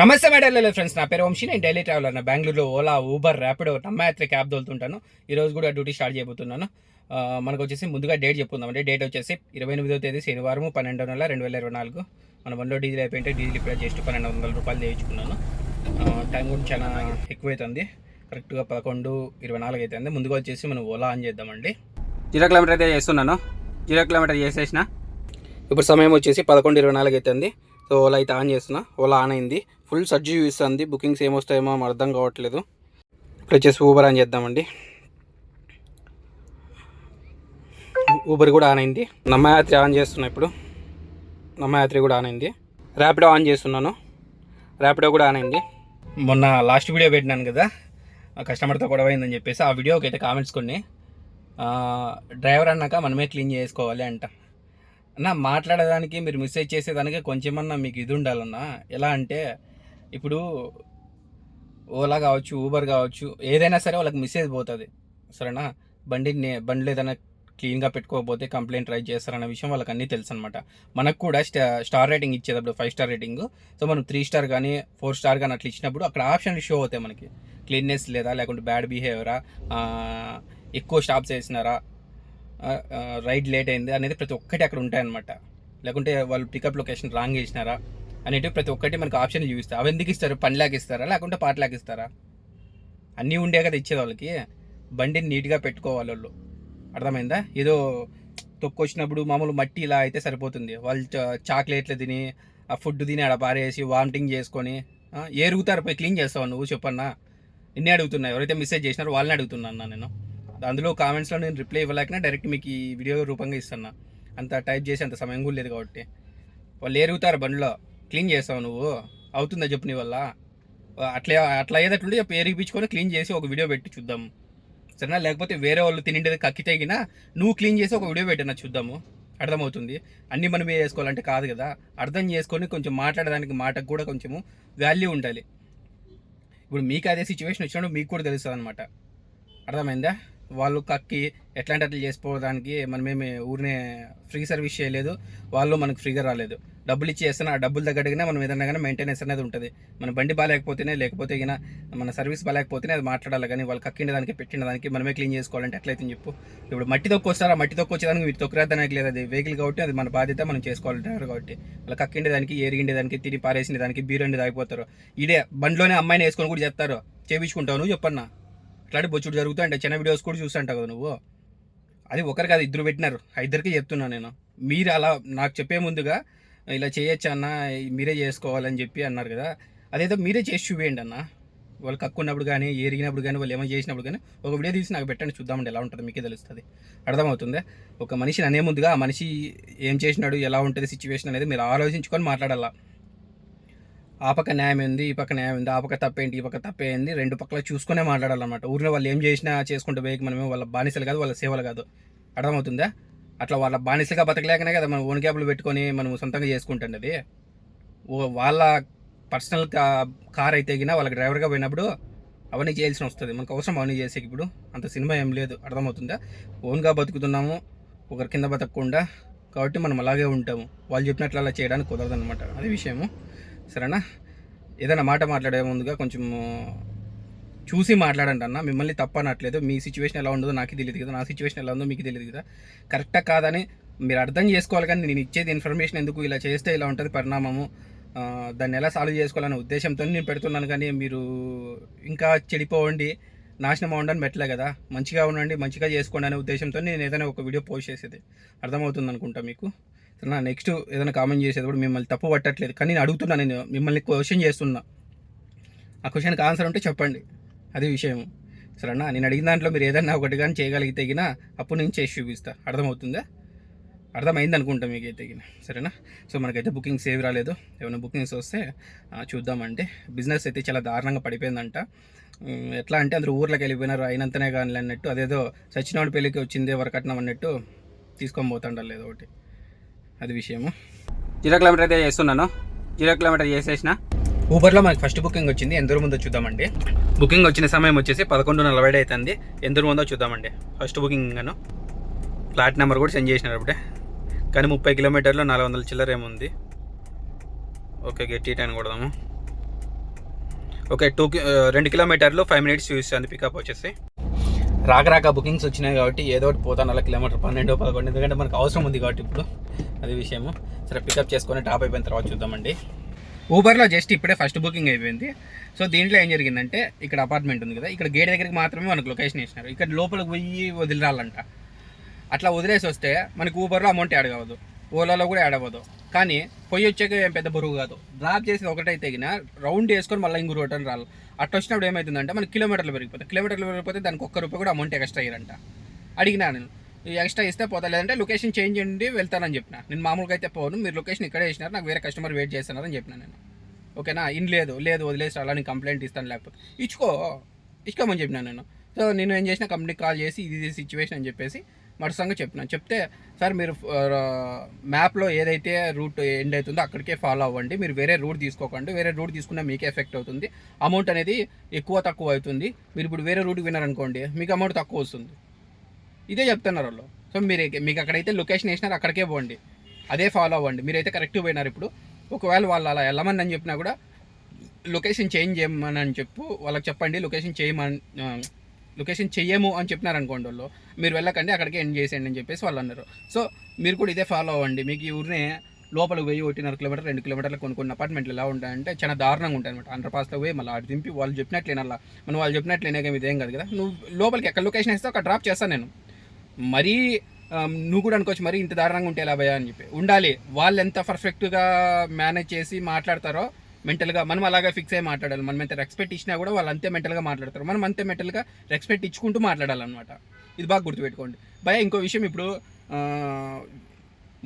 నమస్తే మేడం లేదు ఫ్రెండ్స్ నా పేరు వంశీ. నేను డైలీ ట్రావెలర్ నా బెంగళూరులో ఓలా ఊబర్ ర్యాపిడో నమ్మయాత్ర క్యాబ్ తోలుతుంటాను. ఈ రోజు కూడా డ్యూటీ స్టార్ట్ చేయబోతున్నాను. మనకు వచ్చేసి ముందుగా డేట్ చెప్పుకుందాం అంటే డేట్ వచ్చేసి ఇరవై ఎనిమిదో తేదీ శనివారం పన్నెండు నెల రెండు వేల ఇరవై నాలుగు. మన బండిలో డీజిల్ అయిపోయింటే డీజిల్ ఇప్పుడు జస్ట్ పన్నెండు వందల రూపాయలు చేయించుకున్నాను టైం కూడా చాలా ఎక్కువైతుంది. కరెక్ట్గా పదకొండు ఇరవై నాలుగు అవుతుంది ముందుగా వచ్చేసి మనం ఓలా ఆన్ చేద్దామండి. జీరో కిలోమీటర్ అయితే చేస్తున్నాను. జీరో కిలోమీటర్ చేసేసిన. ఇప్పుడు సమయం వచ్చేసి పదకొండు ఇరవై నాలుగు అవుతుంది సో ఓలా అయితే ఆన్ చేసిన ఓలా ఆన్ అయింది. ఫుల్ సర్జ్ చూపిస్తుంది. బుకింగ్స్ ఏమొస్తాయేమో అర్థం కావట్లేదు. ఇప్పుడు వచ్చేసి ఊబర్ ఆన్ చేద్దామండి. ఊబర్ కూడా ఆన్ అయింది. నమ్మయాత్రి ఆన్ చేస్తున్నా ఇప్పుడు. నమ్మయాత్రి కూడా ఆన్ అయింది. ర్యాపిడో ఆన్ చేస్తున్నాను. ర్యాపిడో కూడా ఆన్ అయింది. మొన్న లాస్ట్ వీడియో పెట్టినాను కదా. ఆ కస్టమర్తో గొడవ అయిందని చెప్పేసి ఆ వీడియోకి అయితే కామెంట్స్ కొన్ని. డ్రైవర్ అన్నాక మనమే క్లీన్ చేసుకోవాలి అంట. అన్న మాట్లాడడానికి మీరు మెసేజ్ చేసేదానికి కొంచెమన్నా మీకు ఇది ఉండాలన్నా ఎలా అంటే ఇప్పుడు ఓలా కావచ్చు ఊబర్ కావచ్చు ఏదైనా సరే వాళ్ళకి మెసేజ్ పోతుంది. సరేనా? బండి బండి ఏదైనా క్లీన్గా పెట్టుకోకపోతే కంప్లైంట్ రైజ్ చేస్తారన్న విషయం వాళ్ళకి అన్నీ తెలుసు అనమాట మనకు కూడా స్టా స్టార్ రేటింగ్ ఇచ్చేటప్పుడు ఫైవ్ స్టార్ రేటింగ్ సో మనం త్రీ స్టార్ కానీ ఫోర్ స్టార్ కానీ అట్లా ఇచ్చినప్పుడు అక్కడ ఆప్షన్లు షో అవుతాయి మనకి. క్లీన్నెస్ లేదా లేకుంటే బ్యాడ్ బిహేవియరా ఎక్కువ స్టాప్స్ వేసినారా రైడ్ లేట్ అయింది అనేది ప్రతి ఒక్కటి అక్కడ ఉంటాయన్నమాట. లేకుంటే వాళ్ళు పికప్ లొకేషన్ రాంగ్ చేసినారా అనేటివి ప్రతి ఒక్కటి మనకు ఆప్షన్ చూపిస్తారు. అవి ఎందుకు ఇస్తారు? పనిలాగా ఇస్తారా? లేకుంటే పాటలాగా ఇస్తారా? అన్నీ ఉండే కదా ఇచ్చేది వాళ్ళకి. బండిని నీట్గా పెట్టుకోవాలి వాళ్ళు. అర్థమైందా? ఏదో తొక్కొచ్చినప్పుడు మామూలు మట్టి ఇలా అయితే సరిపోతుంది. వాళ్ళు చాక్లెట్లు తిని ఆ ఫుడ్ తిని ఆడ పారేసి వామిటింగ్ చేసుకొని ఏరుగుతారు పోయి క్లీన్ చేస్తావు నువ్వు? చెప్పన్నా. నిన్నే అడుగుతున్నా. ఎవరైతే మెసేజ్ చేసినారో వాళ్ళని అడుగుతున్నాను నేను. అందులో కామెంట్స్లో నేను రిప్లై ఇవ్వలేకనే డైరెక్ట్ మీకు ఈ వీడియో రూపంగా ఇస్తున్నా. అంత టైప్ చేసి అంత సమయం కూడా లేదు కాబట్టి. వాళ్ళు ఎరుగుతారు బండిలో. క్లీన్ చేస్తావు నువ్వు. అవుతుందా చెప్పు నీ వల్ల. అట్లా అట్లా అయ్యేటట్లుంటే చెప్పు. ఎరిగిపించుకొని క్లీన్ చేసి ఒక వీడియో పెట్టి చూద్దాం సరేనా? లేకపోతే వేరే వాళ్ళు తినిండేది కక్కి తెగినా నువ్వు క్లీన్ చేసి ఒక వీడియో పెట్టినా చూద్దాము. అర్థమవుతుంది. అన్నీ మనమే చేసుకోవాలంటే కాదు కదా. అర్థం చేసుకొని కొంచెం మాట్లాడడానికి మాటకు కూడా కొంచెము వాల్యూ ఉండాలి. ఇప్పుడు మీకు అదే సిచ్యువేషన్ వచ్చినప్పుడు మీకు కూడా తెలుస్తుంది అనమాట అర్థమైందా? వాళ్ళు కక్కి ఎట్లాంటి అట్లా చేసుకోవడానికి మనమేమి ఊరినే ఫ్రీ సర్వీస్ చేయలేదు వాళ్ళు మనకు ఫ్రీగా రాలేదు. డబ్బులు ఇచ్చి చేస్తున్నా ఆ డబ్బులు తగ్గట్టుగానే మనం ఏదైనా కానీ మెయింటెనెన్స్ అనేది ఉంటుంది. మన బండి బాగాలేకపోతేనే లేకపోతే ఇక మన సర్వీస్ బాగాలేకపోతేనే అది మాట్లాడాలి. కానీ వాళ్ళు కక్కిన దానికి పెట్టిన దానికి మనమే క్లీన్ చేసుకోవాలంటే ఎట్లయితే చెప్పు. ఇప్పుడు మట్టి తొక్కు వస్తారా మట్టి తొక్కు వచ్చేదానికి మీరు తొక్కురాదానికి లేదు. అది వెహికల్ కాబట్టి అది మన బాధ్యత మనం చేసుకోవాలి డ్రైవర్ కాబట్టి. వాళ్ళు కక్కిండే దానికి ఏరిగిండే దానికి తిరిగి పారేసిన దానికి బీరండి తాగిపోతారు ఇదే బండిలోనే అమ్మాయిని వేసుకొని కూడా చెప్తారు చేపించుకుంటావు నువ్వు చెప్పన్నా? అట్లాంటి బొచ్చుడు జరుగుతుంటే చిన్న వీడియోస్ కూడా చూస్తుంటావు కదా నువ్వు? అది ఒకరు కాదు ఇద్దరు పెట్టినారు. ఆ ఇద్దరికి చెప్తున్నాను నేను. మీరు అలా నాకు చెప్పే ముందుగా ఇలా చేయొచ్చు అన్న? మీరే చేసుకోవాలని చెప్పి అన్నారు కదా. అదేదో మీరే చేసి చూపేయండి అన్న. వాళ్ళు కక్కున్నప్పుడు కానీ ఏరిగినప్పుడు కానీ వాళ్ళు ఏమో చేసినప్పుడు కానీ ఒక వీడియో తీసి నాకు పెట్టండి చూద్దామండి ఎలా ఉంటుందో మీకే తెలుస్తుంది. అర్థమవుతుంది? ఒక మనిషిని అనే ముందుగా ఆ మనిషి ఏం చేసినాడు ఎలా ఉంటుంది సిచ్యువేషన్ అనేది మీరు ఆలోచించుకొని మాట్లాడాలా. ఆ పక్క న్యాయం ఏంది ఈ పక్క న్యాయం ఉంది ఆ పక్క తప్పేంటి ఈ పక్క తప్పేంది రెండు పక్కల చూసుకునే మాట్లాడాలన్నమాట. ఊరిలో వాళ్ళు ఏం చేసినా చేసుకుంటూ పోయి మనమే వాళ్ళ బానిసలు కాదు వాళ్ళ సేవలు కాదు. అర్థమవుతుందా? అట్లా వాళ్ళ బానిసలుగా బతకలేకనే కదా మనం ఓన్ క్యాబ్లు పెట్టుకొని మనం సొంతంగా చేసుకుంటుంది అది. ఓ వాళ్ళ పర్సనల్ కార్ అయితే గినా వాళ్ళకి డ్రైవర్గా పోయినప్పుడు అవన్నీ చేయాల్సిన వస్తుంది. మనకు అవసరం అవన్నీ చేసేకి ఇప్పుడు. అంత సినిమా ఏం లేదు. అర్థమవుతుందా? ఓన్గా బతుకుతున్నాము ఒకరి కింద బతకకుండా కాబట్టి మనం అలాగే ఉంటాము. వాళ్ళు చెప్పినట్లు అలా చేయడానికి కుదరదు అనమాట అది విషయము. సరేనా? ఏదైనా మాట మాట్లాడే ముందుగా కొంచెం చూసి మాట్లాడండి అన్న. మిమ్మల్ని తప్ప అనట్లేదు. మీ సిచ్యువేషన్ ఎలా ఉండదో నాకు తెలియదు కదా. నా సిచ్యువేషన్ ఎలా ఉందో మీకు తెలియదు కదా. కరెక్టా కాదని మీరు అర్థం చేసుకోవాలి కానీ నేను ఇచ్చేది ఇన్ఫర్మేషన్ ఎందుకు? ఇలా చేస్తే ఇలా ఉంటుంది పరిణామము. దాన్ని ఎలా సాల్వ్ చేసుకోవాలనే ఉద్దేశంతో నేను పెడుతున్నాను కానీ మీరు ఇంకా చెడిపోవండి. నాశనం అవ్వండి మెట్లే కదా. మంచిగా ఉండండి మంచిగా చేసుకోండి అనే ఉద్దేశంతో నేను ఏదైనా ఒక వీడియో పోస్ట్ చేసేది. అర్థమవుతుంది అనుకుంటా మీకు. నా నెక్స్ట్ ఏదైనా కామెంట్ చేసేది కూడా మిమ్మల్ని తప్పు పట్టట్లేదు. కానీ నేను అడుగుతున్నా నేను మిమ్మల్ని క్వశ్చన్ చేస్తున్నా. ఆ క్వశ్చన్కి ఆన్సర్ ఉంటే చెప్పండి. అది విషయం సరే అన్న నేను అడిగిన దాంట్లో మీరు ఏదైనా ఒకటి కానీ చేయగలిగితే గిన అప్పుడు నేను చేసి చూపిస్తా. అర్థమవుతుందా? అర్థమైంది అనుకుంటా మీకు అయితే సరేనా? సో మనకైతే బుకింగ్స్ ఏవి రాలేదు. ఏమైనా బుకింగ్స్ వస్తే చూద్దామంటే బిజినెస్ అయితే చాలా దారుణంగా పడిపోయిందంట. ఎట్లా అంటే అందరూ ఊర్లోకి వెళ్ళిపోయినారు. అయినంతనే కానీ అన్నట్టు అదేదో సచ్చినోడి పెళ్ళికి వచ్చిందే వరకట్నం అన్నట్టు తీసుకొని పోతాండాలి లేదో ఒకటి. అది విషయము. జీరో కిలోమీటర్ అయితే చేస్తున్నాను. జీరో కిలోమీటర్ చేసేసిన. ఊబర్లో మనకి ఫస్ట్ బుకింగ్ వచ్చింది ఎంత దూరం ఉందో చూద్దామండి. బుకింగ్ వచ్చిన సమయం వచ్చేసి పదకొండు నలభై అవుతుంది. ఎంత దూరం ఉందో చూద్దామండి. ఫస్ట్ బుకింగ్ గాను ఫ్లాట్ నెంబర్ కూడా సెండ్ చేసినారు అప్పుడే కానీ ముప్పై కిలోమీటర్లు నాలుగు వందల చిల్లర ఏముంది ఓకే గట్టి టైన్ కొడదాము. ఓకే టూ కి- రెండు కిలోమీటర్లు ఫైవ్ మినిట్స్ చూపిస్తుంది పికప్ వచ్చేసి. రాక రాక బుకింగ్స్ వచ్చినాయి కాబట్టి ఏదో ఒకటి పోతాను అలా కిలోమీటర్ పన్నెండు పదకొండు ఎందుకంటే మనకు అవసరం ఉంది కాబట్టి ఇప్పుడు. అది విషయము. సరే పికప్ చేసుకొని టాప్ అయిపోయిన తర్వాత చూద్దామండి. ఊబర్లో జస్ట్ ఇప్పుడే ఫస్ట్ బుకింగ్ అయిపోయింది. సో దీంట్లో ఏం జరిగిందంటే ఇక్కడ అపార్ట్మెంట్ ఉంది కదా ఇక్కడ గేట్ దగ్గరికి మాత్రమే మనకు లొకేషన్ ఇచ్చినారు. ఇక్కడ లోపలికి పోయి వదిలిరాలంట. అట్లా వదిలేసి వస్తే మనకు ఊబర్లో అమౌంట్ యాడ్ కావద్దు. ఓలాలో కూడా యాడ్ అవ్వదు. కానీ పొయ్యి వచ్చాక ఏం పెద్ద బరువు కాదు. డ్రాప్ చేసి ఒకటైతే తెగిన రౌండ్ వేసుకొని మళ్ళీ ఇంకో రిటర్న్ రాలి. అట్లా వచ్చినప్పుడు ఏమవుతుందంటే మనకి కిలోమీటర్లు పెరిగిపోతాయి. కిలోమీటర్లు పెరిగిపోతే దానికి ఒక్క రూపాయి కూడా అమౌంట్ ఎక్స్ట్రా అయ్యారంట అడిగినా నేను. ఎక్స్ట్రా ఇస్తే పోతా లేదంటే లొకేషన్ చేంజ్ చేయండి వెళ్తానని చెప్పిన. నేను మామూలుగా అయితే పోను. మీరు లొకేషన్ ఇక్కడే వేసినారు నాకు వేరే కస్టమర్ వెయిట్ చేస్తున్నారని చెప్పిన నేను. ఓకేనా? ఇన్ లేదు లేదు వదిలేసి అలా నేను కంప్లైంట్ ఇస్తాను లేకపోతే. ఇచ్చుకో. ఇచ్చుకోమని చెప్పినా నేను. సో నేను ఏం చేసిన కంపెనీకి కాల్ చేసి ఇది ఇది సిచ్యువేషన్ అని చెప్పేసి మరుసంగా చెప్పినాను చెప్తే సార్ మీరు మ్యాప్లో ఏదైతే రూట్ ఎండ్ అవుతుందో అక్కడికే ఫాలో అవ్వండి. మీరు వేరే రూట్ తీసుకోకండి. వేరే రూట్ తీసుకున్నా మీకే ఎఫెక్ట్ అవుతుంది. అమౌంట్ అనేది ఎక్కువ తక్కువ అవుతుంది. మీరు ఇప్పుడు వేరే రూట్ విన్నారనుకోండి మీకు అమౌంట్ తక్కువ వస్తుంది. ఇదే చెప్తున్నారు వాళ్ళు. సో మీరు మీకు అక్కడైతే లొకేషన్ వేసినారు అక్కడికే పోండి. అదే ఫాలో అవ్వండి. మీరైతే కరెక్ట్గా పోయినారు ఇప్పుడు. ఒకవేళ వాళ్ళు అలా వెళ్ళమని అని చెప్పినా కూడా లొకేషన్ చేంజ్ చేయమని అని చెప్పు వాళ్ళకి చెప్పండి లొకేషన్ చేయమని లొకేషన్ చెయ్యము అని చెప్పినారు అనుకోండి వాళ్ళు. మీరు వెళ్ళకండి అక్కడికి ఎండ్ చేసేయండి అని చెప్పేసి వాళ్ళు అన్నారు. సో మీరు కూడా ఇదే ఫాలో అవ్వండి. మీకు ఈ ఊరినే లోపల వెయ్యి ఒకటిన్నర కిలోమీటర్ రెండు కిలోమీటర్లు కొన్ని కొన్ని అపార్ట్మెంట్లు ఎలా ఉంటాయంటే చాలా దారుణంగా ఉంటాయి అనమాట అండర్ పాస్లో పోయి మళ్ళీ ఆడి దింపి వాళ్ళు చెప్పినట్లేనల్లా మనం వాళ్ళు చెప్పినట్లేనే కానీ ఇదేం కాదు కదా. నువ్వు లోపలికి ఎక్కడ లొకేషన్ ఇస్తే అక్కడ డ్రాప్ చేస్తాను నేను. మరీ నువ్వు కూడా అనుకోవచ్చు మరీ ఇంత దారుణంగా ఉంటే ఎలా భయ అని చెప్పి. ఉండాలి. వాళ్ళు ఎంత పర్ఫెక్ట్గా మేనేజ్ చేసి మాట్లాడతారో మెంటల్గా మనం అలాగే ఫిక్స్ అయ్యి మాట్లాడాలి. మనం ఎంత రెస్పెక్ట్ ఇచ్చినా కూడా వాళ్ళు అంతే మెంటల్గా మాట్లాడతారు. మనం అంతే మెంటల్గా రెస్పెక్ట్ ఇచ్చుకుంటూ మాట్లాడాలన్నమాట. ఇది బాగా గుర్తుపెట్టుకోండి. భయ ఇంకో విషయం ఇప్పుడు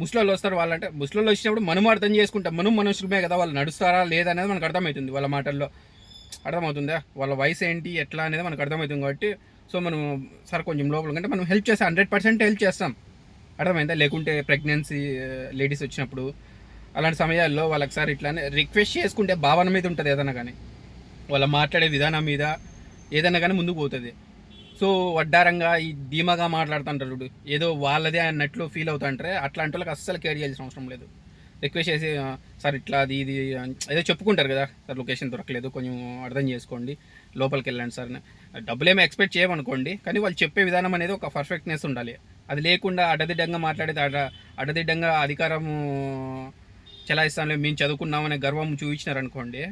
ముస్లింలు వస్తారు వాళ్ళంటే ముస్లింలు వచ్చినప్పుడు మనం అర్థం చేసుకుంటాం. మనం మనుషులమే కదా వాళ్ళు నడుస్తారా లేదా అనేది మనకు అర్థమవుతుంది వాళ్ళ మాటల్లో. అర్థమవుతుందా? వాళ్ళ వయసు ఏంటి ఎట్లా అనేది మనకు అర్థమవుతుంది కాబట్టి సో మనం సార్ కొంచెం లోపల అంటే మనం హెల్ప్ చేస్తాం హండ్రెడ్ పర్సెంట్ హెల్ప్ చేస్తాం. అర్థమైందా? లేకుంటే ప్రెగ్నెన్సీ లేడీస్ వచ్చినప్పుడు అలాంటి సమయాల్లో వాళ్ళకి సార్ ఇట్లానే రిక్వెస్ట్ చేసుకుంటే భావన మీద ఉంటుంది ఏదైనా కానీ. వాళ్ళ మాట్లాడే విధానం మీద ఏదైనా కానీ ముందుకు పోతుంది. సో వడ్డారంగా ఈ ధీమాగా మాట్లాడుతుంటారు చూడు. ఏదో వాళ్ళదే అన్నట్లు ఫీల్ అవుతుంటారే. అట్లాంటి వాళ్ళకి అస్సలు కేర్ చేయాల్సిన అవసరం లేదు. రిక్వెస్ట్ చేసి సార్ ఇట్లా అది ఇది అని ఏదో చెప్పుకుంటారు కదా సార్ లొకేషన్ దొరకలేదు. కొంచెం అర్థం చేసుకోండి. లోపలికి వెళ్ళండి సార్ అని. డబ్బులేమో ఎక్స్పెక్ట్ చేయమనుకోండి కానీ వాళ్ళు చెప్పే విధానం అనేది ఒక పర్ఫెక్ట్నెస్ ఉండాలి. అది లేకుండా అడదిడ్డంగా మాట్లాడేది అడ అడదిడ్డంగా అధికారము చెలాయిస్తానులే మేము చదువుకున్నామనే గర్వం చూపించినారనుకోండి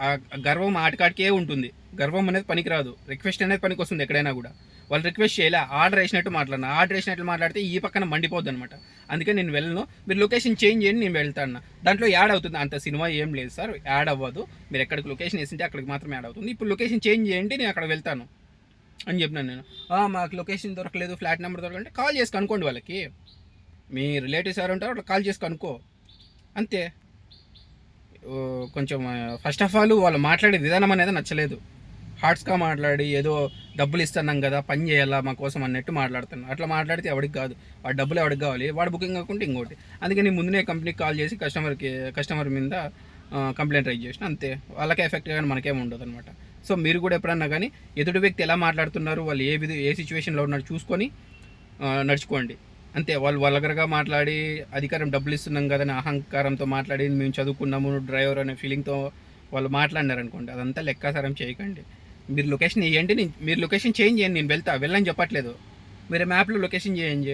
ఆ గర్వం ఆటకాటికే ఉంటుంది. గర్వం అనేది పనికిరాదు. రిక్వెస్ట్ అనేది పనికి వస్తుంది ఎక్కడైనా కూడా. వాళ్ళు రిక్వెస్ట్ చేయలే ఆర్డర్ వేసినట్టు మాట్లాడినా. ఆర్డర్ వేసినట్టు మాట్లాడితే ఈ పక్కన మండిపోద్ది అనమాట అందుకే నేను వెళ్ళను. మీరు లొకేషన్ చేంజ్ చేయండి నేను వెళ్తాను దాంట్లో యాడ్ అవుతుంది. అంత సినిమా ఏం లేదు సార్. యాడ్ అవ్వదు. మీరు ఎక్కడికి లొకేషన్ వేసింటే అక్కడికి మాత్రం యాడ్ అవుతుంది. ఇప్పుడు లొకేషన్ చేంజ్ చేయండి నేను అక్కడ వెళ్తాను అని చెప్పినాను నేను. మాకు లొకేషన్ దొరకలేదు ఫ్లాట్ నెంబర్ దొరకలేదు కాల్ చేసి కనుక్కోండి వాళ్ళకి. మీ రిలేటివ్స్ ఎవరు ఉంటారో అక్కడ కాల్ చేసి కనుక్కో. అంతే. ఓ, కొంచెం ఫస్ట్ ఆఫ్ ఆల్ వాళ్ళు మాట్లాడే విధానం అనేది నచ్చలేదు. హార్ట్స్గా మాట్లాడి ఏదో డబ్బులు ఇస్తున్నాం కదా పని చేయాలా మా కోసం అన్నట్టు మాట్లాడుతున్నాను అట్లా మాట్లాడితే ఎవరికి కాదు. వాడు డబ్బులు ఎవరికి కావాలి? వాడు బుకింగ్ కాకుండా ఇంకోటి. అందుకని ముందునే కంపెనీకి కాల్ చేసి కస్టమర్కి కస్టమర్ మీద కంప్లైంట్ రైజ్ చేసిన. అంతే. వాళ్ళకే ఎఫెక్ట్ కానీ మనకేం ఉండదు అనమాట సో మీరు కూడా ఎప్పుడన్నా కానీ ఎదుటి వ్యక్తి ఎలా మాట్లాడుతున్నారు వాళ్ళు ఏ విధి ఏ సిచ్యువేషన్లో ఉన్నారు చూసుకొని నడుచుకోండి. అంతే. వాళ్ళు వల్గరగా మాట్లాడి అధికారం డబ్బులు ఇస్తున్నాం కదని అహంకారంతో మాట్లాడి మేము చదువుకున్నాము డ్రైవర్ అనే ఫీలింగ్తో వాళ్ళు మాట్లాడినారు అనుకోండి అదంతా లెక్కాసారం చేయకండి. మీరు లొకేషన్ వేయండి నేను మీరు లొకేషన్ చేంజ్ చేయండి నేను వెళ్తా. వెళ్ళని చెప్పట్లేదు. మీరు మ్యాప్లో లొకేషన్ చేంజ్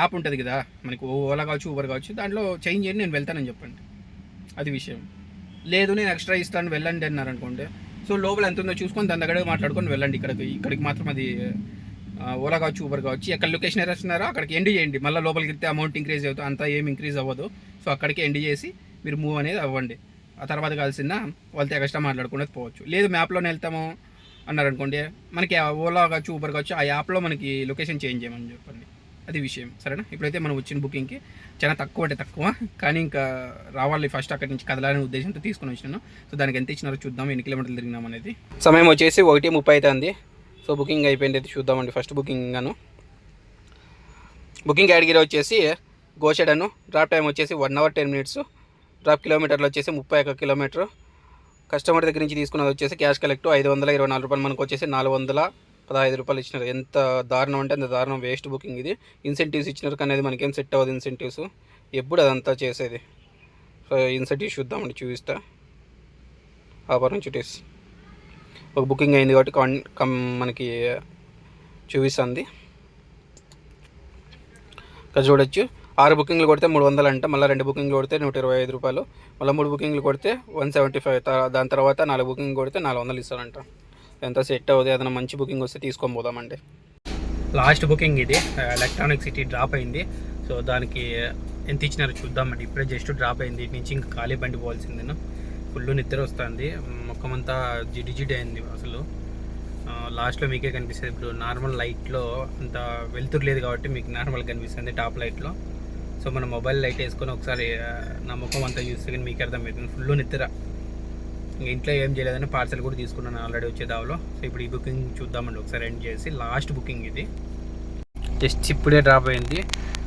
యాప్ ఉంటుంది కదా మనకు ఓలా కావచ్చు ఊబర్ కావచ్చు దాంట్లో చేంజ్ చేయండి నేను వెళ్తానని చెప్పండి. అది విషయం. లేదు నేను ఎక్స్ట్రా ఇస్తాను వెళ్ళండి అన్నారు అనుకోండి. సో లోపల ఎంత ఉందో చూసుకొని దాని దగ్గర మాట్లాడుకొని వెళ్ళండి ఇక్కడికి. ఇక్కడికి మాత్రం అది ఓలా కావచ్చు ఊబర్ కావచ్చు ఎక్కడ లొకేషన్ వేస్తున్నారో అక్కడికి ఎండ్ చేయండి. మళ్ళీ లోపలికి వెళ్తే అమౌంట్ ఇంక్రీజ్ అవుతుంది అంతా ఏం ఇంక్రీజ్ అవ్వదు. సో అక్కడికి ఎండ్ చేసి మీరు మూవ్ అనేది అవ్వండి. ఆ తర్వాత కలిసిన వాళ్ళతో ఎక్స్ట్రా మాట్లాడుకునేది పోవచ్చు. లేదు మ్యాప్లోనే వెళ్తాము అన్నారు అనుకోండి మనకి ఆ ఓలా కావచ్చు ఊబర్ కావచ్చు ఆ యాప్లో మనకి లొకేషన్ చేంజ్ చేయమని చెప్పండి. అది విషయం. సరేనా? ఇప్పుడైతే మనం వచ్చిన బుకింగ్కి చాలా తక్కువ అంటే తక్కువ కానీ ఇంకా రావాలి ఫస్ట్ అక్కడి నుంచి కదలాలనే ఉద్దేశంతో తీసుకొని వచ్చినాను. సో దానికి ఎంత ఇచ్చినారో చూద్దాం ఎన్ని కిలోమీటర్లు తిరిగినాం అనేది. సమయం వచ్చేసి ఒకటి ముప్పై అవుతుంది సో బుకింగ్ అయిపోయింది అయితే చూద్దామండి ఫస్ట్ బుకింగ్ గాను. బుకింగ్ కేటగిరీ వచ్చేసి గోషెడను. డ్రాప్ టైం వచ్చేసి one hour ten minutes drop కిలోమీటర్లు వచ్చేసి ముప్పై ఒక్క కిలోమీటర్. కస్టమర్ దగ్గర నుంచి తీసుకున్నది వచ్చేసి క్యాష్ కలెక్ట్ ఐదు వందల ఇరవై నాలుగు రూపాయలు మనకు వచ్చేసి నాలుగు వందల పదహైదు రూపాయలు ఇచ్చినారు. ఎంత దారుణం అంటే అంత దారుణం వేస్ట్ బుకింగ్ ఇది. ఇన్సెంటివ్స్ ఇచ్చినారు కానీ అది మనకేం సెట్ అవ్వదు ఇన్సెంటివ్స్ ఎప్పుడు అదంతా చేసేది. సో ఇన్సెంటివ్స్ చూద్దామండి చూపిస్తా. ఆపర్చునిటీస్ ఒక బుకింగ్ అయింది కాబట్టి కాన్ కమ్ మనకి చూపిస్తుంది ఇక్కడ చూడొచ్చు. ఆరు బుకింగ్లు కొడితే మూడు వందలు అంట మళ్ళీ రెండు బుకింగ్లు కొడితే నూట ఇరవై ఐదు రూపాయలు మళ్ళీ మూడు బుకింగ్లు కొడితే వన్ సెవెంటీ ఫైవ్ దాని తర్వాత నాలుగు బుకింగ్ కొడితే నాలుగు వందలు ఇస్తారంట. ఎంత సెట్ అవుతుంది ఏదైనా మంచి బుకింగ్ వస్తే తీసుకొని పోదామండి లాస్ట్ బుకింగ్ ఇది ఎలక్ట్రానిక్ సిటీ డ్రాప్ అయింది. సో దానికి ఎంత ఇచ్చినారో చూద్దామండి. ఇప్పుడే జస్ట్ డ్రాప్ అయింది. ఇటు నుంచి ఇంకా ఖాళీ బండి పోవాల్సిందేను ఫుల్ నిద్ర వస్తుంది. మొక్కమంతా జిడి అయింది అసలు. లాస్ట్లో మీకే కనిపిస్తుంది. ఇప్పుడు నార్మల్ లైట్లో అంత వెలుతురు లేదు కాబట్టి మీకు నార్మల్గా కనిపిస్తుంది టాప్ లైట్లో. సో మన మొబైల్ లైట్ వేసుకొని ఒకసారి నా ముఖం అంతా చూస్తే కానీ మీకు అర్థమవుతుంది. ఫుల్ నిద్ర. ఇంట్లో ఏం చేయలేదని పార్సల్ కూడా తీసుకున్నాను ఆల్రెడీ వచ్చే దావలో. సో ఇప్పుడు ఈ బుకింగ్ చూద్దామండి ఒకసారి ఎండ్ చేసి. లాస్ట్ బుకింగ్ ఇది. జస్ట్ ఇప్పుడే డ్రాప్ అయింది.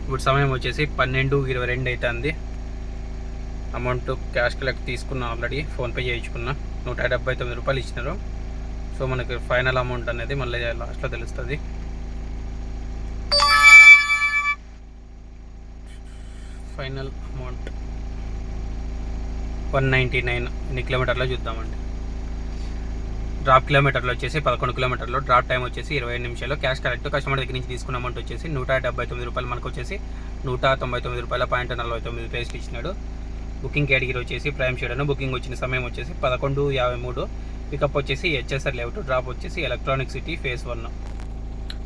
ఇప్పుడు సమయం వచ్చేసి పన్నెండు ఇరవై రెండు అవుతుంది అమౌంట్ క్యాష్ కలెక్ట్ తీసుకున్నా ఆల్రెడీ ఫోన్పే చేయించుకున్నా. నూట డెబ్బై తొమ్మిది రూపాయలు ఇచ్చినారు. సో మనకి ఫైనల్ అమౌంట్ అనేది మళ్ళీ లాస్ట్లో తెలుస్తుంది. Final amount one ninety nine. ఎన్ని కిలోమీటర్లో చూద్దామండి? డ్రాప్ కిలోమీటర్లు వచ్చేసి పదకొండు కిలోమీటర్లు. డ్రాప్ టైం వచ్చేసి ఇరవై నిమిషాలు. క్యాష్ కరెక్ట్ కస్టమర్ దగ్గర నుంచి తీసుకున్న అమౌంట్ వచ్చేసి నూట డెబ్బై తొమ్మిది రూపాయలు మనకు వచ్చేసి నూట తొంభై తొమ్మిది రూపాయల పాయింట్ నలభై తొమ్మిది పేస్ట్ ఇచ్చినాడు. బుకింగ్ కేటగిరీ వచ్చేసి ప్రైమ్ షేడను. బుకింగ్ వచ్చిన సమయం వచ్చేసి పదకొండు యాభై మూడు. పికప్ వచ్చేసి హెచ్ఎస్ఆర్ లేఅవుట్. డ్రాప్ వచ్చేసి electronic city phase one.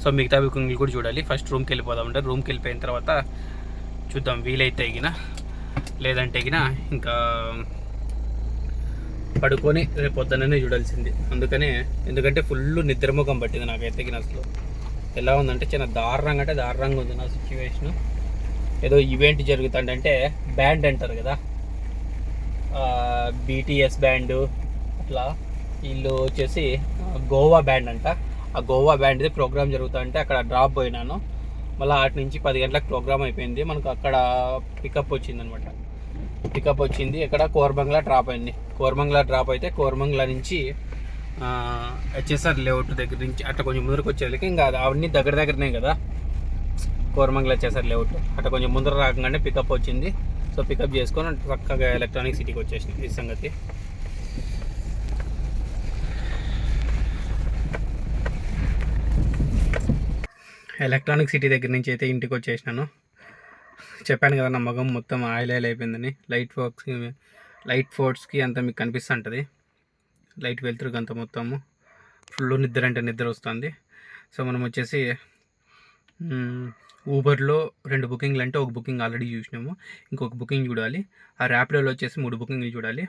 So మిగతా బుకింగ్లు కూడా చూడాలి. ఫస్ట్ రూమ్కి వెళ్ళిపోదాం అంటే రూమ్కి వెళ్ళిపోయిన తర్వాత చూద్దాం వీలైతే గిన లేదంటే గిన ఇంకా పడుకొని రేపు చూడాల్సింది. అందుకనే ఎందుకంటే ఫుల్ నిద్రముఖం పట్టింది నాకైతే గిన అసలు. ఎలా ఉందంటే చాలా దారుణంగా అంటే దారుణంగా ఉంది నా సిచ్యువేషన్ ఏదో ఈవెంట్ జరుగుతుందంటే బ్యాండ్ అంటారు కదా. బీటీఎస్ బ్యాండ్ అట్లా. వీళ్ళు వచ్చేసి గోవా బ్యాండ్ అంట. ఆ గోవా బ్యాండ్ది ప్రోగ్రామ్ జరుగుతుంటే అక్కడ డ్రాప్ పోయినాను. మళ్ళీ ఆటి నుంచి పది గంటలకు ప్రోగ్రామ్ అయిపోయింది. మనకు అక్కడ పికప్ వచ్చింది అనమాట పికప్ వచ్చింది. ఇక్కడ కోరబంగ్లా డ్రాప్ అయింది. కోరబంగ్లా డ్రాప్ అయితే కోరబంగ్లా నుంచి హెచ్ఎస్ఆర్ లేఅవుట్ దగ్గర నుంచి అట్లా కొంచెం ముందరకు వచ్చేళ్ళకి ఇంకా అవన్నీ దగ్గర దగ్గరనే కదా. కోరమంగళ వచ్చేసారు లేఅవుట్ అట్లా కొంచెం ముందర రాకంగానే పికప్ వచ్చింది. సో పికప్ చేసుకొని చక్కగా ఎలక్ట్రానిక్ సిటీకి వచ్చేసింది ఈ సంగతి. ఎలక్ట్రానిక్ సిటీ దగ్గర నుంచి అయితే ఇంటికి వచ్చేసినాను. చెప్పాను కదా నా మగం మొత్తం ఆయిల్ ఆయిల్ అయిపోయిందని. లైట్ ఫోక్స్ లైట్ ఫోర్ట్స్కి అంతా మీకు కనిపిస్తుంటుంది. లైట్ వెళ్తురుకు అంత మొత్తము. ఫుల్ నిద్ర అంటే నిద్ర వస్తుంది. సో మనం వచ్చేసి ఊబర్లో రెండు బుకింగ్లు అంటే ఒక బుకింగ్ ఆల్రెడీ చూసినాము. ఇంకొక బుకింగ్ చూడాలి. ఆ ర్యాపిడోలో వచ్చేసి మూడు బుకింగ్లు చూడాలి.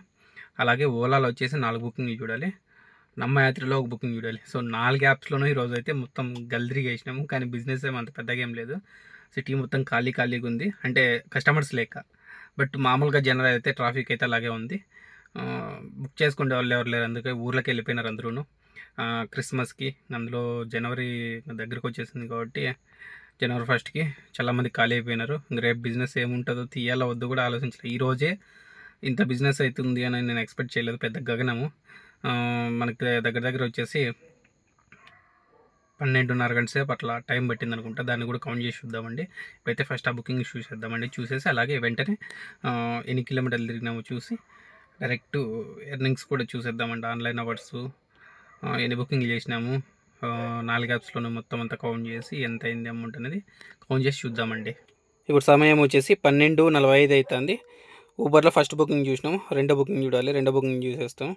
అలాగే ఓలాలో వచ్చేసి నాలుగు బుకింగ్లు చూడాలి. నమ్మ యాత్రలో ఒక బుకింగ్ చూడాలి. సో నాలుగు యాప్స్లోనూ ఈరోజు అయితే మొత్తం గల్దరిగా వేసినాము కానీ బిజినెస్ ఏం అంత పెద్దగా ఏం లేదు. సిటీ మొత్తం ఖాళీ ఖాళీగా ఉంది. అంటే కస్టమర్స్ లేక. బట్ మామూలుగా జనరల్ అయితే ట్రాఫిక్ అయితే అలాగే ఉంది. బుక్ చేసుకునే వాళ్ళు ఎవరు లేరు. అందుకే ఊర్లోకి వెళ్ళిపోయినారు అందరూ క్రిస్మస్కి అందులో జనవరి దగ్గరకు వచ్చేసింది కాబట్టి జనవరి ఫస్ట్కి చాలామంది ఖాళీ అయిపోయినారు. రేపు బిజినెస్ ఏముంటుందో తీయాలో వద్దు కూడా ఆలోచించలేదు ఈరోజే ఇంత బిజినెస్ అవుతుంది అని నేను ఎక్స్పెక్ట్ చేయలేదు. పెద్ద గగనము. మనకి దగ్గర దగ్గర వచ్చేసి పన్నెండున్నర గంట సేపు అట్లా టైం పట్టింది అనుకుంటా. దాన్ని కూడా కౌంట్ చేసి చూద్దామండి. ఇప్పుడైతే ఫస్ట్ ఆ బుకింగ్ చూసేద్దామండి చూసేసి అలాగే వెంటనే ఎన్ని కిలోమీటర్లు తిరిగినామో చూసి డైరెక్ట్ ఎర్నింగ్స్ కూడా చూసేద్దామండి. ఆన్లైన్ అవర్స్ ఎన్ని బుకింగ్ చేసినాము నాలుగు యాప్స్లోనే మొత్తం అంతా కౌంట్ చేసి ఎంత అయింది అమౌంట్ అనేది కౌంట్ చేసి చూద్దామండి. ఇప్పుడు సమయం వచ్చేసి పన్నెండు నలభై ఐదు అవుతుంది ఊబర్లో ఫస్ట్ బుకింగ్ చూసినాము రెండో బుకింగ్ చూడాలి రెండో బుకింగ్ చూసేస్తాం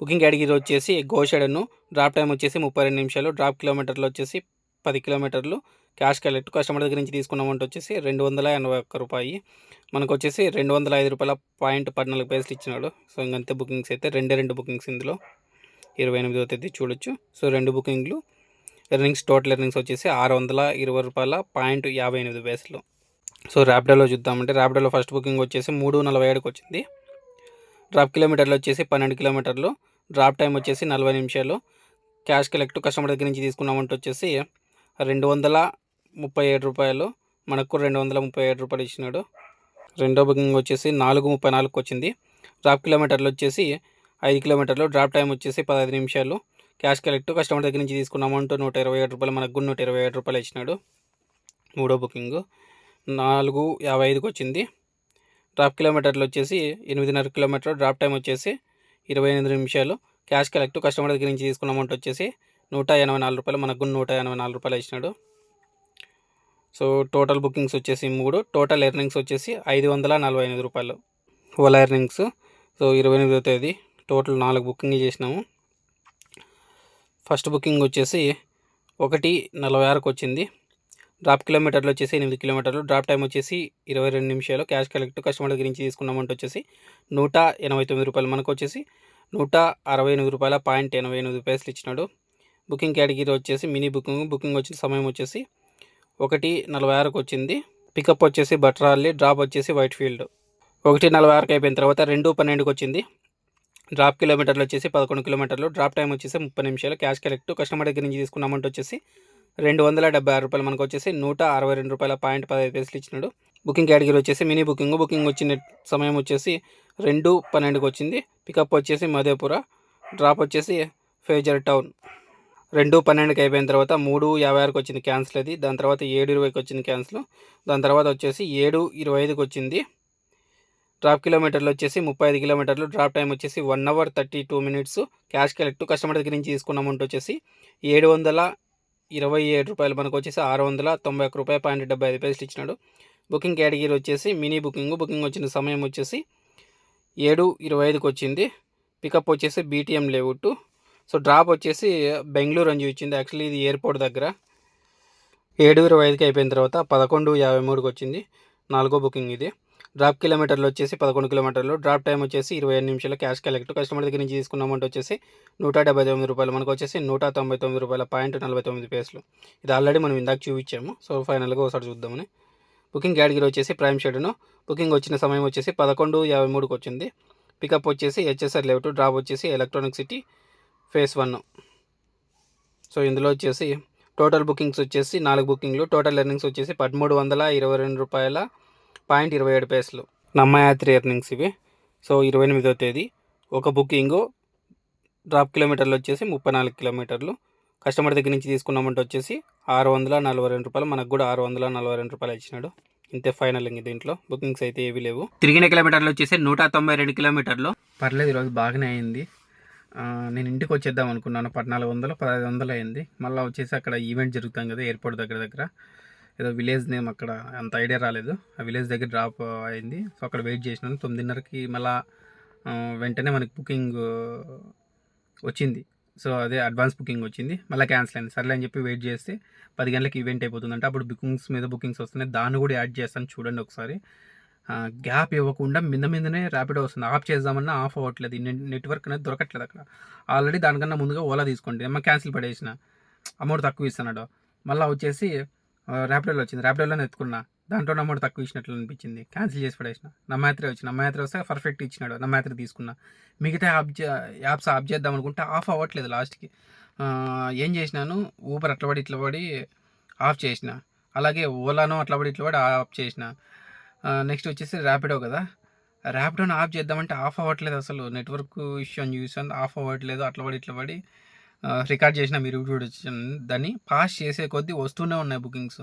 బుకింగ్ కేటగిరీ వచ్చేసి గోషెడను డ్రాప్ టైం వచ్చేసి ముప్పై రెండు నిమిషాలు. డ్రాప్ కిలోమీటర్లు వచ్చేసి పది కిలోమీటర్లు. క్యాష్ కలెక్ట్ కస్టమర్ దగ్గర నుంచి తీసుకున్న అమౌంట్ వచ్చేసి రెండు వందల ఎనభై ఒక్క రూపాయి. మనకు వచ్చేసి రెండు వందల ఐదు రూపాయల పాయింట్ పద్నాలుగు పైసలు ఇచ్చినాడు. సో ఇంకంతే బుకింగ్స్ అయితే రెండే రెండు బుకింగ్స్ ఇందులో. ఇరవై ఎనిమిదో తేదీ చూడొచ్చు. సో రెండు బుకింగ్లు. ఎర్నింగ్స్ టోటల్ ఎర్నింగ్స్ వచ్చేసి ఆరు వందల ఇరవై రూపాయల పాయింట్ యాభై ఎనిమిది పైసలు. సో ర్యాపిడోలో చూద్దామంటే ర్యాపిడోలో ఫస్ట్ బుకింగ్ వచ్చేసి మూడు నలభై ఏడుకి వచ్చింది డ్రాప్ కిలోమీటర్లు వచ్చేసి పన్నెండు కిలోమీటర్లు. డ్రాప్ టైం వచ్చేసి నలభై నిమిషాలు. క్యాష్ కలెక్ట్ కస్టమర్ దగ్గర నుంచి తీసుకున్న అమౌంట్ వచ్చేసి రెండు వందల ముప్పై ఏడు రూపాయలు. మనకు రెండు వందల ముప్పై ఏడు రూపాయలు ఇచ్చినాడు. రెండో బుకింగ్ వచ్చేసి నాలుగు ముప్పై నాలుగుకి వచ్చింది. డ్రాప్ కిలోమీటర్లు వచ్చేసి ఐదు కిలోమీటర్లు. డ్రాప్ టైం వచ్చేసి పదహైదు నిమిషాలు. క్యాష్ కలెక్ట్ కస్టమర్ దగ్గర నుంచి తీసుకున్న అమౌంట్ నూట ఇరవై ఏడు రూపాయలు. మనకు కూడా నూట ఇరవై ఏడు రూపాయలు ఇచ్చినాడు. మూడో బుకింగ్ నాలుగు యాభై ఐదుకి వచ్చింది. డ్రాప్ కిలోమీటర్లు వచ్చేసి ఎనిమిదిన్నర కిలోమీటర్ డ్రాప్ టైం వచ్చేసి ఇరవై ఎనిమిది నిమిషాలు. క్యాష్ కలెక్ట్ కస్టమర్ దగ్గర నుంచి తీసుకున్న అమౌంట్ వచ్చేసి నూట ఎనభై నాలుగు రూపాయలు. మనకు నూట ఎనభై నాలుగు రూపాయలు ఇచ్చినాడు. సో టోటల్ బుకింగ్స్ వచ్చేసి మూడు. టోటల్ ఎర్నింగ్స్ వచ్చేసి ఐదు వందల నలభై ఎనిమిది రూపాయలు. ఓలా ఎర్నింగ్స్ సో ఇరవై ఎనిమిదో తేదీ టోటల్ నాలుగు బుకింగ్లు చేసినాము. ఫస్ట్ బుకింగ్ వచ్చేసి ఒకటి నలభై ఆరుకు వచ్చింది. డ్రాప్ కిలోమీటర్లు వచ్చేసి ఎనిమిది కిలోమీటర్లు. డ్రాప్ టైం వచ్చేసి ఇరవై రెండు నిమిషాలు. క్యాష్ కలెక్ట్ కస్టమర్ దగ్గర నుంచి తీసుకున్న అమౌంట్ వచ్చేసి నూట ఎనభై తొమ్మిది రూపాయలు. మనకు వచ్చేసి నూట అరవై ఎనిమిది రూపాయల పాయింట్ ఎనభై ఎనిమిది పైసలు ఇచ్చినాడు. బుకింగ్ కేటగిరీ వచ్చేసి మినీ బుకింగ్. బుకింగ్ వచ్చిన సమయం వచ్చేసి ఒకటి నలభై ఆరుకు వచ్చింది. పికప్ వచ్చేసి బట్రాల్లి డ్రాప్ వచ్చేసి వైట్ ఫీల్డ్. ఒకటి నలభై ఆరుకు అయిపోయిన తర్వాత రెండు పన్నెండుకి వచ్చింది. డ్రాప్ కిలోమీటర్లు వచ్చేసి పదకొండు కిలోమీటర్లు. డ్రాప్ టైం వచ్చేసి ముప్పై నిమిషాలు. క్యాష్ కలెక్ట్ కస్టమర్ దగ్గర నుంచి తీసుకున్న అమౌంట్ వచ్చేసి రెండు వందల డెబ్బై ఆరు రూపాయలు మనకు వచ్చేసి నూట అరవై రెండు రూపాయల పాయింట్ పదహైదు పైసలు ఇచ్చినాడు. బుకింగ్ కేటగిరీ వచ్చేసి మినీ బుకింగ్. బుకింగ్ వచ్చిన సమయం వచ్చేసి రెండు పన్నెండుకి వచ్చింది. పికప్ వచ్చేసి మధేపుర. డ్రాప్ వచ్చేసి ఫేజర్ టౌన్. రెండు పన్నెండుకి అయిపోయిన తర్వాత మూడు యాభై ఆరుకి వచ్చింది క్యాన్సిల్ అది. దాని తర్వాత ఏడు ఇరవైకి వచ్చింది క్యాన్సిల్. దాని తర్వాత వచ్చేసి ఏడు ఇరవై ఐదుకి వచ్చింది. డ్రాప్ కిలోమీటర్లు వచ్చేసి ముప్పై ఐదు కిలోమీటర్లు. డ్రాప్ టైం వచ్చేసి one hour thirty two minutes. Cash collect. Customer దగ్గర నుంచి తీసుకున్న అమౌంట్ వచ్చేసి ఏడు వందల ఇరవై ఏడు రూపాయలు మనకు వచ్చేసి ఆరు వందల తొంభై ఒక్క రూపాయ పాయింట్ డెబ్బై ఐదు పైసలు ఇచ్చినాడు. బుకింగ్ కేటగిరీ వచ్చేసి మినీ బుకింగ్. బుకింగ్ వచ్చిన సమయం వచ్చేసి ఏడు ఇరవై ఐదుకి వచ్చింది పికప్ వచ్చేసి బీటీఎం లేవుట్టు సో డ్రాప్ వచ్చేసి బెంగళూరు అని చూపించింది యాక్చువల్లీ ఇది ఎయిర్పోర్ట్ దగ్గర. ఏడు ఇరవై ఐదుకి అయిపోయిన తర్వాత పదకొండు యాభై మూడుకి వచ్చింది నాలుగో బుకింగ్ ఇది. డ్రాప్ కిలోమీటర్లు వచ్చేసి పదకొండు కిలోమీటర్లు. డ్రాప్ టైం వచ్చేసి ఇరవై ఐదు నిమిషాలు. Cash collect. కస్టమర్ దగ్గర నుంచి తీసుకున్న అమౌంట్ వచ్చేసి నూట డెబ్బై తొమ్మిది రూపాయలు. మనకు వచ్చేసి నూట తొంభై తొమ్మిది రూపాయల పాయింట్ నలభై తొమ్మిది పేస్లు. ఇది ఆల్రెడీ మనం ఇందాక చూపించాము. సో ఫైనల్గా ఒకసారి చూద్దామని. బుకింగ్ కేటగిరీ వచ్చేసి ప్రైమ్ షెడ్ను బుకింగ్ వచ్చిన సమయం వచ్చేసి పదకొండు యాభై మూడుకి వచ్చింది. పికప్ వచ్చేసి హెచ్ఎస్ఆర్ లెవెట్ డ్రాప్ వచ్చేసి electronic city phase one. So ఇందులో వచ్చేసి టోటల్ బుకింగ్స్ వచ్చేసి నాలుగు బుకింగ్లు. టోటల్ ఎర్నింగ్స్ వచ్చేసి పదమూడు వందల ఇరవై రెండు రూపాయల పాయింట్ ఇరవై ఏడు పైసలు. నమ్మయాత్రి ఎర్నింగ్స్ ఇవి. సో ఇరవై ఎనిమిదో తేదీ. ఒక బుకింగు డ్రాప్ కిలోమీటర్లు వచ్చేసి ముప్పై నాలుగు కిలోమీటర్లు. కస్టమర్ దగ్గర నుంచి తీసుకున్నామంటే వచ్చేసి ఆరు వందల నలభై రెండు రూపాయలు. మనకు కూడా ఆరు వందల నలభై రెండు రూపాయలు ఇచ్చినాడు. ఇంతే ఫైనల్ ఇంక దీంట్లో. బుకింగ్స్ అయితే ఏవి లేవు. తిరిగిన కిలోమీటర్లు వచ్చేసి నూట తొంభై రెండు కిలోమీటర్లు. పర్లేదు ఈరోజు బాగానే అయింది. నేను ఇంటికి వచ్చేద్దాం అనుకున్నాను. పద్నాలుగు వందలు పదహైదు వందలు అయింది. మళ్ళీ వచ్చేసి అక్కడ ఈవెంట్ జరుగుతాం కదా ఎయిర్పోర్ట్ దగ్గర దగ్గర. ఏదో విలేజ్ నేమ్ అక్కడ అంత ఐడియా రాలేదు. ఆ విలేజ్ దగ్గర డ్రాప్ అయింది. సో అక్కడ వెయిట్ చేసినాను. తొమ్మిదిన్నరకి మళ్ళా వెంటనే మనకి బుకింగ్ వచ్చింది. సో అదే అడ్వాన్స్ బుకింగ్ వచ్చింది. మళ్ళీ క్యాన్సిల్ అయింది. సర్లే అని చెప్పి వెయిట్ చేస్తే పది గంటలకి ఈవెంట్ అయిపోతుందంటే. అప్పుడు బుకింగ్స్ మీద బుకింగ్స్ వస్తున్నాయి. దాన్ని కూడా యాడ్ చేస్తాను చూడండి ఒకసారి. గ్యాప్ ఇవ్వకుండా మింద మీదనే ర్యాపిడ్ వస్తుంది. ఆఫ్ చేద్దామన్నా ఆఫ్ అవ్వట్లేదు. నెట్వర్క్ అనేది దొరకట్లేదు అక్కడ. ఆల్రెడీ దానికన్నా ముందుగా ఓలా తీసుకోండి ఏమో క్యాన్సిల్ పడేసిన. అమౌంట్ తక్కువ ఇస్తున్నాడు. మళ్ళీ వచ్చేసి ర్యాపిడోలో వచ్చింది. ర్యాపిడోలోనే ఎత్తుకున్నా. దాంట్లో అమౌంట్ తక్కువ ఇచ్చినట్లు అనిపించింది. క్యాన్సిల్ చేసి పడేసిన. నమ్మాత్రి వచ్చి నమ్మయాత్ర వస్తే పర్ఫెక్ట్ ఇచ్చినాడు. నమ్మయాత్ర తీసుకున్నా. మిగతా యాప్ యాప్స్ ఆఫ్ చేద్దాం అనుకుంటే ఆఫ్ అవ్వట్లేదు లాస్ట్కి ఏం చేసినాను? ఊబర్ అట్లా పడి ఇట్లా పడి ఆఫ్ చేసిన. అలాగే ఓలానో అట్లా పడి ఇట్లా పడి ఆఫ్ చేసిన. నెక్స్ట్ వచ్చేసి ర్యాపిడో కదా. ర్యాపిడోని ఆఫ్ చేద్దామంటే ఆఫ్ అవ్వట్లేదు అసలు. నెట్వర్క్ ఇష్యూ అని చూసాను. ఆఫ్ అవ్వట్లేదు. అట్లా పడి ఇట్లా పడి రికార్డ్ చేసిన మీరు చూడొచ్చు దాన్ని పాస్ చేసే కొద్దీ వస్తూనే ఉన్నాయి బుకింగ్స్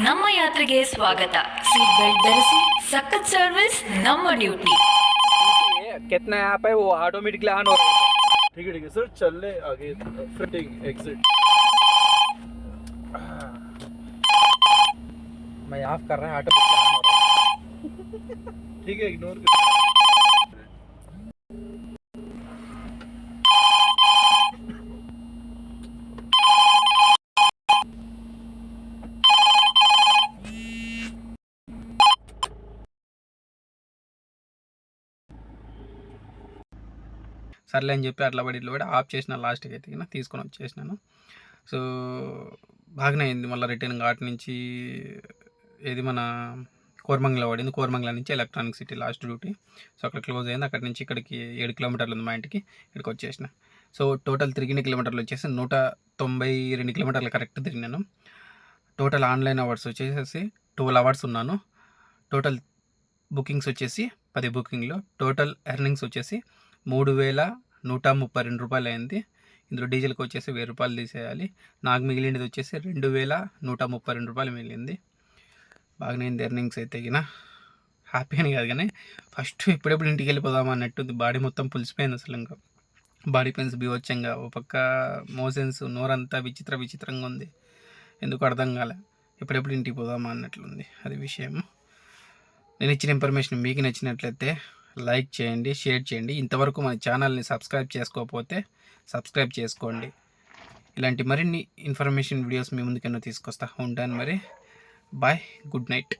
ನಮ್ಮ ಯಾತ್ರೆಗೆ ಸ್ವಾಗತ ಸೀಟ್ ಬೆಲ್ಟ್ ಧರಿಸಿ ಸಖತ್ ಸರ್ವಿಸ್ ನಮ್ಮ ಡ್ಯೂಟಿ कितना यहाँ पे वो ऑटोमेटिकली ऑन हो रहा है। ठीक है ठीक है सर चल ले आगे फिटिंग एग्जिट मैं ऑफ़ कर रहा है ऑटोमेटिकली ऑन हो रहा है। ठीक है इग्नोर సర్లే అని చెప్పి అట్లా పడి ఇట్లా పడి ఆఫ్ చేసిన లాస్ట్కి అయితే తీసుకొని వచ్చేసినాను. సో బాగానే అయింది మళ్ళీ రిటర్న్ ఘాట్ నుంచి ఏది మన కోరమంగళ పడింది. కోరమంగళ నుంచి electronic city last duty so అక్కడ క్లోజ్ అయింది. అక్కడి నుంచి ఇక్కడికి ఏడు కిలోమీటర్లు ఉంది మా ఇంటికి. ఇక్కడికి వచ్చేసిన. సో టోటల్ తిరిగిన కిలోమీటర్లు వచ్చేసి నూట తొంభై రెండు కిలోమీటర్లు కరెక్ట్ తిరిగినాను. టోటల్ ఆన్లైన్ అవర్స్ వచ్చేసి ట్వెల్వ్ అవర్స్ ఉన్నాను. టోటల్ బుకింగ్స్ వచ్చేసి పది బుకింగ్లో టోటల్ ఎర్నింగ్స్ వచ్చేసి మూడు వేల నూట ముప్పై రెండు రూపాయలు అయింది ఇందులో డీజిల్కి వచ్చేసి వెయ్యి రూపాయలు తీసేయాలి. నాకు మిగిలినది వచ్చేసి రెండు వేల నూట ముప్పై రెండు రూపాయలు మిగిలింది. బాగానే అయింది ఎర్నింగ్స్ అయితే గిన. హ్యాపీ అని కాదు కానీ ఫస్ట్ ఇప్పుడెప్పుడు ఇంటికి వెళ్ళిపోదాం అన్నట్టు బాడీ మొత్తం పులిసిపోయింది అసలు ఇంకా. బాడీ పెయిన్స్ బీవచ్చంగా ఒక పక్క మోషన్స్ నోరంతా విచిత్ర విచిత్రంగా ఉంది. ఎందుకు అర్థం కాలే. ఎప్పుడెప్పుడు ఇంటికి పోదామా అన్నట్లుంది. అది విషయం. నేను ఇచ్చిన ఇన్ఫర్మేషన్ మీకు నచ్చినట్లయితే లైక్ చేయండి షేర్ చేయండి. ఇంతవరకు మన ఛానల్ని సబ్స్క్రైబ్ చేసుకోకపోతే సబ్స్క్రైబ్ చేసుకోండి. ఇలాంటి మరిన్ని ఇన్ఫర్మేషన్ వీడియోస్ మీ ముందుకెన్నో తీసుకొస్తా ఉంటాను మరి. Bye good night.